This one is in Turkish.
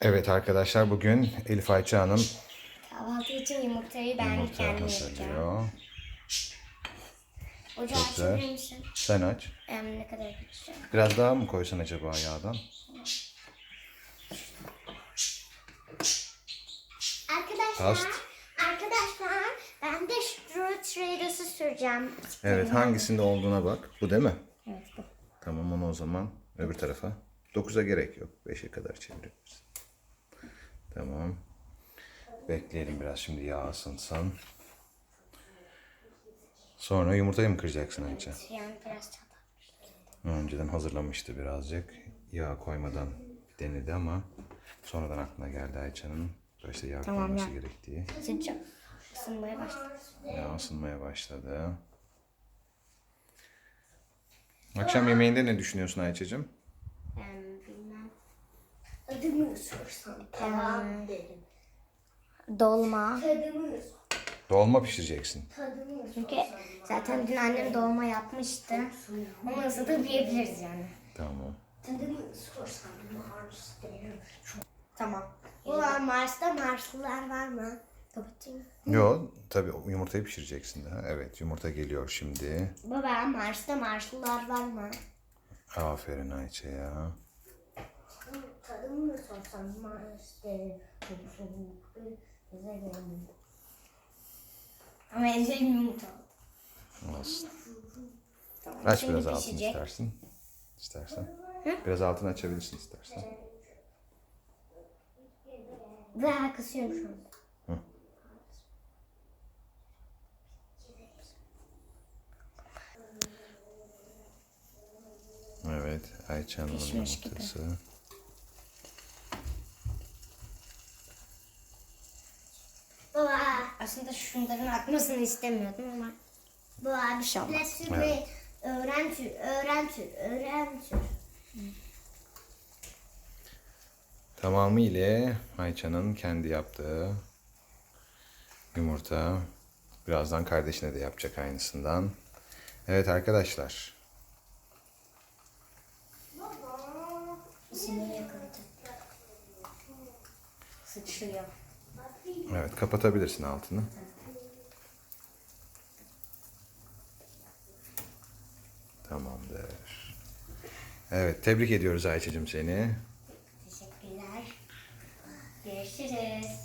Evet arkadaşlar bugün Elif Ayça Hanım Kahvaltı için yumurtayı ben yumurta kendim yapacağım. hazırlıyor. Ocağı güzel. açabilir misin? Sen aç. Em, ne kadar yapacağım? Biraz daha mı koysan acaba yağdan? Arkadaşlar, Rast. arkadaşlar ben de Straw Traders'ı süreceğim. Evet hangisinde olduğuna bak. Bu değil mi? Evet bu. Tamam onu o zaman öbür tarafa. 9'a gerek yok. 5'e kadar çevirebiliriz. Tamam. Bekleyelim biraz şimdi yağ ısınsın. Sonra yumurtayı mı kıracaksın Ayça? Yani biraz çatal. Önceden hazırlamıştı birazcık. Yağ koymadan denedi ama sonradan aklına geldi Ayça'nın. Böyle yağ Tamam, koyması ya. gerektiği. Sıcak. Isınmaya başladı. Yağ ısınmaya başladı. Akşam yemeğinde ne düşünüyorsun Ayça'cığım? Em, bilmem. Adımı sorsam tamam dedim. Dolma. Tadımı Dolma pişireceksin. Tadımı Çünkü zaten dün annem dolma yapmıştı. Onu ısıtıp yiyebiliriz yani. Tamam. Tadımı sorsam Mars derim. Tamam. Ulan Mars'ta Marslılar var mı? Kapatayım. Yo tabii o yumurtayı pişireceksin daha. Evet yumurta geliyor şimdi. Baba Mars'ta Marslılar var mı? Aferin Ayça'ya. Tadımı mı sorsam derim. Soğuk bir gezegen. Ama elde yumurta. Olsun. Tamam. Aç şimdi biraz altını pişecek. istersin. İstersen. Biraz altını açabilirsin istersen. Daha kısıyorum şu anda. Hı. Evet Ayça'nın Pişmiş gibi. yumurtası. Baba. Aslında şunların atmasını istemiyordum ama. Baba bir şey olmaz. Evet. Öğren tür, öğren tür, öğren tür. Tamamıyla Ayça'nın kendi yaptığı yumurta. Birazdan kardeşine de yapacak aynısından. Evet arkadaşlar. Yakaladı. Sıçrıyor. Evet kapatabilirsin altını. Tamamdır. Evet tebrik ediyoruz Ayça'cığım seni. Teşekkürler. Görüşürüz.